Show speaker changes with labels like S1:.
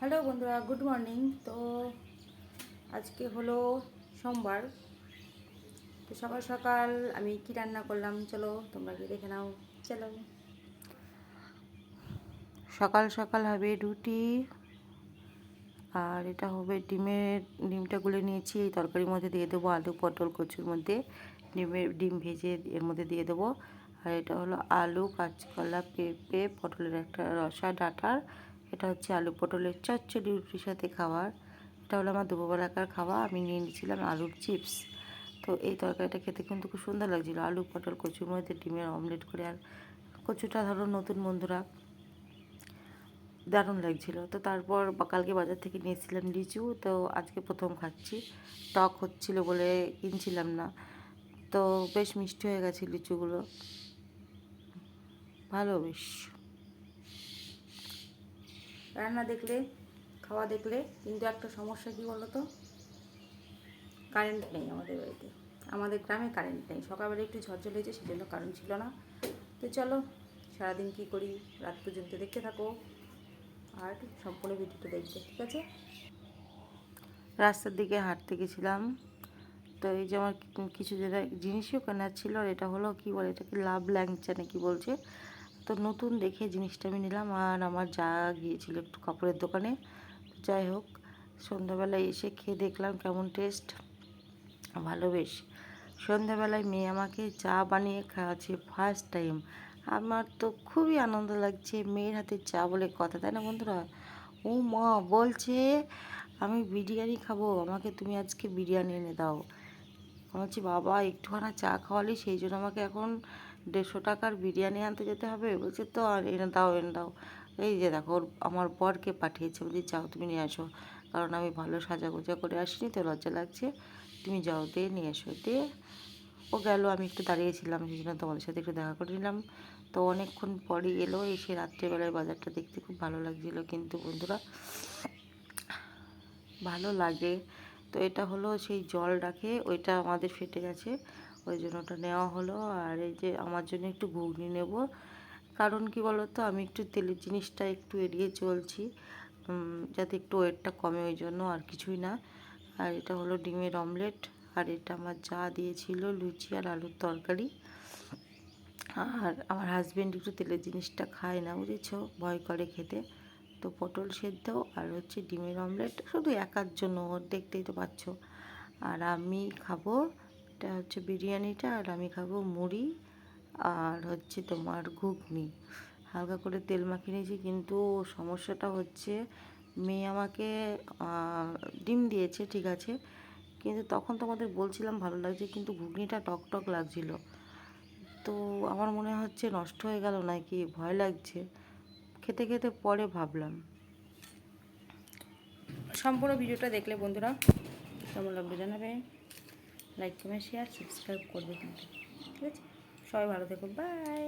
S1: Hello বন্ধুরা, good morning. তো আজকে হলো সোমবার। তো সকাল সকাল আমি কি রান্না করলাম? চলো তোমরা গিয়ে দেখে নাও। চলো। সকাল সকাল হবে রুটি, আর এটা হবে ডিমের, ডিমটা গুলে নিয়েছি, এই তরকারির মধ্যে দিয়ে দেবো আলু, পটল, কচুর মধ্যে। ডিমের, ডিম ভেজে এর মধ্যে দিয়ে দেবো। আর এটা হলো আলু, কাঁচকলা, পেঁপে, পটলের একটা রসা, ডাঁটার এটা হচ্ছে আলু পটলের চচ্চড়ি রুটির সাথে খাবার এটা হলো আমার দুপুরবেলাকার খাওয়া, আমি নিয়ে নিয়েছিলাম আলুর চিপস। তো এই তরকারিটা খেতে কিন্তু খুব সুন্দর লাগছিল, আলু, পটল, কচুর মধ্যে ডিমের অমলেট করে আর কচুটা ধরো নতুন বন্ধুরা, দারুণ লাগছিল। তো তারপর কালকে বাজার থেকে নিয়েছিলাম লিচু, তো আজকে প্রথম খাচ্ছি। টক হচ্ছিল বলে কিনছিলাম না। তো বেশ মিষ্টি হয়ে গেছে লিচুগুলো। ভালো বেশ। রান্না দেখলে, খাওয়া দেখলে, কিন্তু একটা সমস্যা কি বলো তো কারেন্ট নেই আমাদের বাড়িতে। আমাদের গ্রামে কারেন্ট নেই। সকালবেলা একটু ঝড় হয়েছে সেজন্য কারেন্ট ছিল না। তো চলো, সারাদিন কি করি? রাত পর্যন্ত দেখতে থাকো। আর সম্পূর্ণ ভিডিওটা দেখবে, ঠিক আছে? রাস্তার দিকে হাঁটতে গেছিলাম। তো এই যে আমার কিছু যেটা জিনিসও কেনার ছিল, আর এটা হলো কি বলে, এটাকে লাভ ল্যাংচা নাকি বলছে? তো নতুন দেখে জিনিসটা আমি নিলাম আর আমার যা গিয়েছিল একটু কাপড়ের দোকানে। যাই হোক, সন্ধ্যাবেলায় এসে খেয়ে দেখলাম কেমন টেস্ট ভালো বেশ। সন্ধ্যাবেলায় মেয়ে আমাকে চা বানিয়ে খাওয়াচ্ছে ফার্স্ট টাইম আমার তো খুবই আনন্দ লাগছে মেয়ের হাতে চা বলে কথা, তাই না বন্ধুরা? ও মা, বলছে আমি বিরিয়ানি খাব, আমাকে তুমি আজকে বিরিয়ানি এনে দাও। বলছি, বাবা, একটুখানা চা খাওয়ালি, সেই জন্য আমাকে এখন দেড়শো টাকার বিরিয়ানি আনতে যেতে হবে? বলছে, তো আর এনে দাও এনে দাও। এই যে দেখো আমার বরকে পাঠিয়েছে। বলছি, যাও, তুমি নিয়ে আসো। কারণ আমি ভালো সাজা গোজা করে আসিনি, তো লজ্জা লাগছে। তুমি যাও দিয়ে নিয়ে এসো। দিয়ে ও গেল, আমি একটু দাঁড়িয়েছিলাম সেই জন্য তোমাদের সাথে একটু দেখা করে নিলাম। তো অনেকক্ষণ পরই এলো, এসে রাত্রেবেলায় বাজারটা দেখতে খুব ভালো লাগছিল। কিন্তু বন্ধুরা, ভালো লাগে। তো এটা হলো সেই জল ডাকে ওইটা আমাদের ফেটে গেছে। ওই জন্য ওটা নেওয়া হলো। আর এই যে আমার জন্য একটু ঘুগনি নেব। কারণ কি বলো তো আমি একটু তেলের জিনিসটা একটু এড়িয়ে চলছি। যাতে একটু ওয়েটটা কমে ওই জন্য আর কিছুই না। আর এটা হলো ডিমের অমলেট। আর এটা আমার যা দিয়েছিল, লুচি আর আলুর তরকারি। আর আমার হাজবেন্ড একটু তেলের জিনিসটা খায় না, বুঝেছ? ভয় করে খেতে। তো পটল সেদ্ধ আর হচ্ছে ডিমের অমলেট। শুধু একার জন্য দেখতেই তো পাচ্ছ। আর আমি খাব, এটা হচ্ছে বিরিয়ানিটা, আর আমি খাব মুড়ি আর হচ্ছে তোমার ঘুগনি। হালকা করে তেল মাখিয়ে নিয়েছি, কিন্তু সমস্যাটা হচ্ছে মেয়ে আমাকে ডিম দিয়েছে, ঠিক আছে। কিন্তু তখন তোমাদের বলছিলাম ভালো লাগছে, কিন্তু ঘুগনিটা টক টক লাগছিল। তো আমার মনে হচ্ছে নষ্ট হয়ে গেল নাকি, ভয় লাগছে। খেতে খেতে পরে ভাবলাম। সম্পূর্ণ ভিডিওটা দেখলে বন্ধুরা কেমন লাগবে জানাবে? লাইক কমেন্ট শেয়ার সাবস্ক্রাইব করবে কিন্তু। ঠিক আছে? সবাই ভালো থেকো। বাই